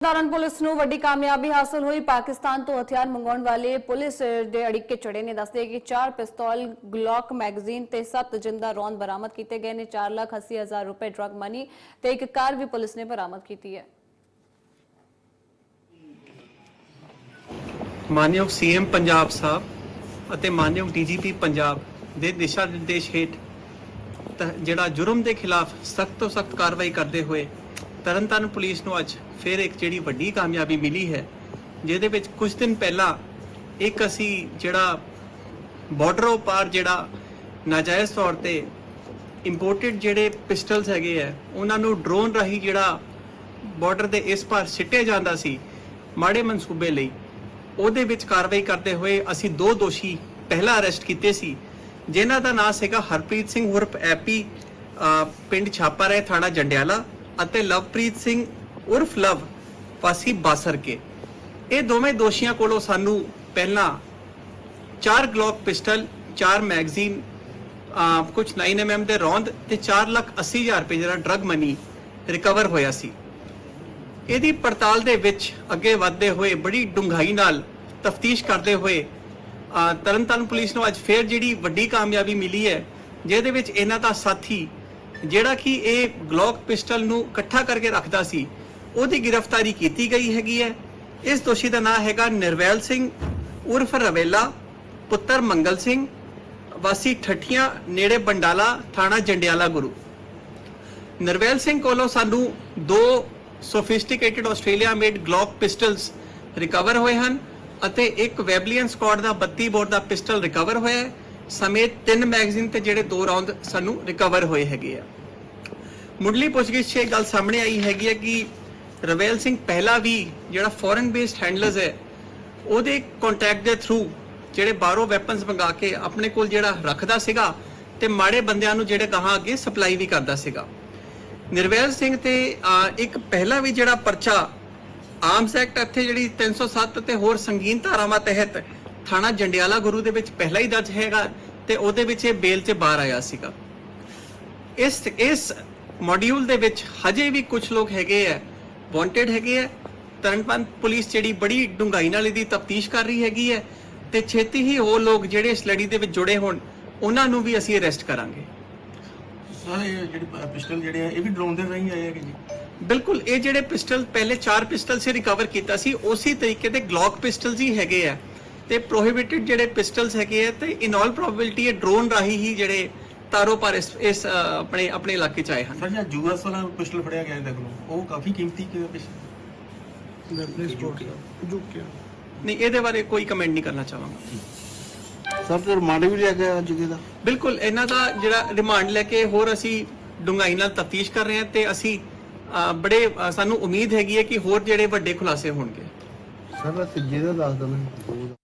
Tarn Taran police ਨੂੰ ਵੱਡੀ ਕਾਮਯਾਬੀ ਹਾਸਲ ਹੋਈ। ਪਾਕਿਸਤਾਨ ਤੋਂ ਹਥਿਆਰ ਮੰਗਾਉਣ ਵਾਲੇ ਪੁਲਿਸ ਦੇ ਅੜਿੱਕੇ ਚੜੇ ਨੇ। ਦੱਸਦੇ ਕਿ ਚਾਰ ਪਿਸਤੌਲ, ਗਲੌਕ ਮੈਗਜ਼ੀਨ ਤੇ 7 ਜਿੰਦਾ ਰੌਂਦ ਬਰਾਮਦ ਕੀਤੇ ਗਏ ਨੇ। 4 ਲੱਖ 80 ਹਜ਼ਾਰ ਰੁਪਏ ਡਰਗ ਮਨੀ ਤੇ ਇੱਕ ਕਾਰ ਵੀ ਪੁਲਿਸ ਨੇ ਬਰਾਮਦ ਕੀਤੀ ਹੈ। ਮਾਨਯੋਗ ਸੀਐਮ ਪੰਜਾਬ ਸਾਹਿਬ ਅਤੇ ਮਾਨਯੋਗ ਡੀਜੀਪੀ ਪੰਜਾਬ ਦੇ ਦਿਸ਼ਾ ਨਿਰਦੇਸ਼ ਹੇਠ ਜਿਹੜਾ ਜੁਰਮ ਦੇ ਖਿਲਾਫ ਸਖਤ ਤੋਂ ਸਖਤ ਕਾਰਵਾਈ ਕਰਦੇ ਹੋਏ ਤਰਨਤਾਰਨ ਪੁਲਿਸ ਨੂੰ ਅੱਜ ਫਿਰ ਇੱਕ ਜਿਹੜੀ ਵੱਡੀ ਕਾਮਯਾਬੀ ਮਿਲੀ ਹੈ, ਜਿਹਦੇ ਵਿੱਚ ਕੁਝ ਦਿਨ ਪਹਿਲਾਂ ਇੱਕ ਅਸੀਂ ਜਿਹੜਾ ਬਾਰਡਰੋਂ ਪਾਰ ਜਿਹੜਾ ਨਾਜਾਇਜ਼ ਤੌਰ ਤੇ ਇੰਪੋਰਟਡ ਜਿਹੜੇ ਪਿਸਟਲਸ ਹੈਗੇ ਆ, ਉਹਨਾਂ ਨੂੰ ਡਰੋਨ ਰਾਹੀਂ ਜਿਹੜਾ ਬਾਰਡਰ ਦੇ ਇਸ ਪਾਰ ਸਿੱਟਿਆ ਜਾਂਦਾ ਸੀ ਮਾੜੇ ਮਨਸੂਬੇ ਲਈ। ਉਹਦੇ ਵਿੱਚ ਕਾਰਵਾਈ ਕਰਦੇ ਹੋਏ ਅਸੀਂ ਦੋ ਦੋਸ਼ੀ ਪਹਿਲਾਂ ਅਰੈਸਟ ਕੀਤੇ ਸੀ ਜਿਨ੍ਹਾਂ ਦਾ ਨਾਮ ਸੀਗਾ ਹਰਪ੍ਰੀਤ ਸਿੰਘ ਉਰਫ ਐਪੀ ਪਿੰਡ ਛਾਪਾ ਛਾਪਾਰੇ ਥਾਣਾ ਜੰਡਿਆਲਾ ਅਤੇ ਲਵਪ੍ਰੀਤ ਸਿੰਘ ਉਰਫ ਲਵ ਵਾਸੀ ਬਾਸਰਕੇ ਇਹ ਦੋਵੇਂ ਦੋਸ਼ੀਆਂ ਕੋਲੋਂ ਸਾਨੂੰ ਪਹਿਲਾਂ ਚਾਰ ਗਲੌਕ ਪਿਸਟਲ, ਚਾਰ ਮੈਗਜ਼ੀਨ ਕੁਝ 9mm ਦੇ ਰੌਂਦ ਤੇ 4 ਲੱਖ 80 ਹਜ਼ਾਰ ਰੁਪਏ ਜਿਹੜਾ ਡਰਗ ਮਨੀ ਰਿਕਵਰ ਹੋਇਆ ਸੀ। ਇਹਦੀ ਪੜਤਾਲ ਦੇ ਵਿੱਚ ਅੱਗੇ ਵਧਦੇ ਹੋਏ ਬੜੀ ਡੂੰਘਾਈ ਨਾਲ ਤਫਤੀਸ਼ ਕਰਦੇ ਹੋਏ ਤਰਨਤਾਰਨ ਪੁਲਿਸ ਨੂੰ ਅੱਜ ਫੇਰ ਜਿਹੜੀ ਵੱਡੀ ਕਾਮਯਾਬੀ ਮਿਲੀ ਹੈ, ਜਿਹਦੇ ਵਿੱਚ ਇਹਨਾਂ ਦਾ ਸਾਥੀ ਜਿਹੜਾ ਕਿ ਇਹ ਗਲੌਕ ਪਿਸਟਲ ਨੂੰ ਇਕੱਠਾ ਕਰਕੇ ਰੱਖਦਾ ਸੀ, ਉਹਦੀ ਗ੍ਰਿਫਤਾਰੀ ਕੀਤੀ ਗਈ ਹੈਗੀ ਹੈ। ਇਸ ਦੋਸ਼ੀ ਦਾ ਨਾਮ ਹੈਗਾ ਨਿਰਵੈਲ ਸਿੰਘ, ਉਰਫ ਰਵੇਲਾ, ਪੁੱਤਰ ਮੰਗਲ ਸਿੰਘ, ਵਾਸੀ ਠੱਠੀਆਂ, ਨੇੜੇ ਬੰਡਾਲਾ, ਥਾਣਾ ਜੰਡਿਆਲਾ ਗੁਰੂ। ਨਿਰਵੈਲ ਸਿੰਘ ਕੋਲੋਂ ਸਾਨੂੰ ਦੋ sophisticated Australia made Glock pistols recover ਹੋਏ ਹਨ ਅਤੇ ਇੱਕ ਵੈਬਲੀਅਨ ਸਕਾਡ ਦਾ 32 ਬੋਰ ਦਾ ਪਿਸਟਲ ਰਿਕਵਰ ਹੋਇਆ ਹੈ। ਸਮੇਤ ਤਿੰਨ ਮੈਗਜ਼ੀਨ ਤੇ ਜਿਹੜੇ ਦੋ ਰਾਉਂਡ ਸਾਨੂੰ ਰਿਕਵਰ ਹੋਏ ਹੈਗੇ ਆ। ਮੁੱਢਲੀ ਪੁੱਛਗਿੱਛ 'ਚ ਇਹ ਗੱਲ ਸਾਹਮਣੇ ਆਈ ਹੈਗੀ ਹੈ ਕਿ ਰਵੇਲ ਸਿੰਘ ਪਹਿਲਾ ਵੀ ਜਿਹੜਾ ਫੋਰਨ ਬੇਸਡ ਹੈਂਡਲਰਸ ਹੈ, ਉਹਦੇ ਕੰਟੈਕਟ ਦੇ ਥਰੂ ਜਿਹੜੇ ਬਾਹਰੋਂ ਵੈਪਨਸ ਮੰਗਾ ਕੇ ਆਪਣੇ ਕੋਲ ਜਿਹੜਾ ਰੱਖਦਾ ਸੀਗਾ ਤੇ ਮਾੜੇ ਬੰਦਿਆਂ ਨੂੰ ਜਿਹੜੇ ਗਾਹਾਂ ਅੱਗੇ ਸਪਲਾਈ ਵੀ ਕਰਦਾ ਸੀਗਾ। ਨਿਰਵੈਲ ਸਿੰਘ ਤੇ ਇੱਕ ਪਹਿਲਾ ਵੀ ਜਿਹੜਾ ਪਰਚਾ ਆਰਮਸ ਐਕਟ ਇੱਥੇ ਜਿਹੜੀ 307 ਤੇ ਹੋਰ ਸੰਗੀਨ ਧਾਰਾਵਾਂ ਤਹਿਤ ਥਾਣਾ ਜੰਡਿਆਲਾ ਗੁਰੂ ਦੇ ਵਿੱਚ ਪਹਿਲਾ ਹੀ ਦਰਜ ਹੈਗਾ। ਤੇ ਉਹਦੇ ਵਿੱਚ ਇਹ ਬੇਲ 'ਚ ਬਾਹਰ ਆਇਆ ਸੀਗਾ। ਇਸ ਇਸ ਮੋਡਿਊਲ ਦੇ ਵਿੱਚ ਹਜੇ ਵੀ ਕੁਝ ਲੋਕ ਹੈਗੇ ਆ ਵਾਂਟਡ ਹੈਗੇ ਆ ਤਰਨਪਨ ਪੁਲਿਸ ਜਿਹੜੀ ਬੜੀ ਡੂੰਘਾਈ ਨਾਲ ਇਹਦੀ ਤਫਤੀਸ਼ ਕਰ ਰਹੀ ਹੈਗੀ ਹੈ ਤੇ ਛੇਤੀ ਹੀ ਉਹ ਲੋਕ ਜਿਹੜੇ ਇਸ ਲੜੀ ਦੇ ਵਿੱਚ ਜੁੜੇ ਹੋਣ ਉਹਨਾਂ ਨੂੰ ਵੀ ਅਸੀਂ ਅਰੈਸਟ ਕਰਾਂਗੇ। ਸਰ ਇਹ ਜਿਹੜੇ ਪਿਸਟਲ ਜਿਹੜੇ ਆ ਇਹ ਵੀ ਡਰੋਨ ਦੇ ਰਾਹੀਂ ਆਏ ਹੈਗੇ ਜੀ? ਬਿਲਕੁਲ ਇਹ ਜਿਹੜੇ ਪਿਸਟਲ ਪਹਿਲੇ ਚਾਰ ਪਿਸਟਲ ਸੀ ਰਿਕਵਰ ਕੀਤਾ ਸੀ ਉਸੇ ਤਰੀਕੇ ਦੇ ਗਲੌਕ ਪਿਸਟਲਸ ਹੀ ਹੈਗੇ ਆ ਤੇ ਪ੍ਰੋਹਿਬਿਟਡ ਜਿਹੜੇ ਪਿਸਟਲਸ ਹੈਗੇ ਆ ਤੇ ਇਨ ਆਲ ਪ੍ਰੋਬੇਬਿਲਟੀ ਇਹ ਡਰੋਨ ਰਾਹੀਂ ਹੀ ਜਿਹੜੇ ਤਾਰੋ ਪਰ ਇਸ ਆਪਣੇ ਆਪਣੇ ਇਲਾਕੇ ਚ ਆਏ ਹਨ। ਸਰ ਜਿਹੜਾ ਯੂਐਸ ਵਾਲਾ ਪਿਸਟਲ ਫੜਿਆ ਗਿਆ ਇਹਦੇ ਕੋਲੋਂ। ਉਹ ਕਾਫੀ ਕੀਮਤੀ ਕਿ। ਪਿਸਟਲ ਨਹੀਂ ਇਹਦੇ ਬਾਰੇ ਕੋਈ ਕਮੈਂਟ ਨਹੀਂ ਕਰਨਾ ਚਾਹਾਂਗਾ। ਸਰ ਤੇ ਰਿਮਾਂਡ ਵੀ ਲਿਆ ਗਿਆ ਅੱਜ ਦਾ? ਬਿਲਕੁਲ ਇਹਨਾਂ ਦਾ ਜਿਹੜਾ ਰਿਮਾਂਡ ਲੈ ਕੇ ਹੋਰ ਅਸੀਂ ਡੂੰਘਾਈ ਨਾਲ ਤਫਤੀਸ਼ ਕਰ ਰਹੇ ਹਾਂ ਤੇ ਅਸੀਂ ਬੜੇ ਸਾਨੂੰ ਉਮੀਦ ਹੈਗੀ ਹੈ ਕਿ ਹੋਰ ਜਿਹੜੇ ਵੱਡੇ ਖੁਲਾਸੇ ਹੋਣਗੇ। ਸਰ ਤੀਜੇ ਦਾ ਦੱਸ ਦੋ ਮੈਨੂੰ ਦੋ ਦਾ